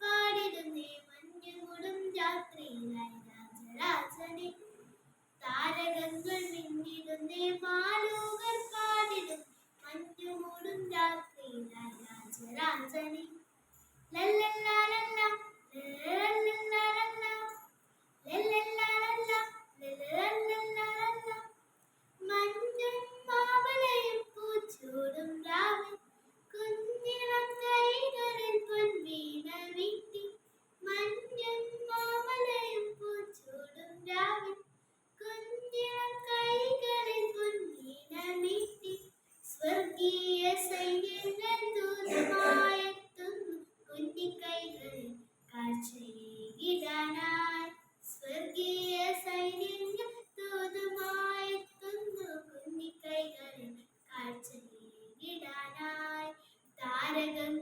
പാടിടുന്നേ മഞ്ഞുമൂടും Hallelujah.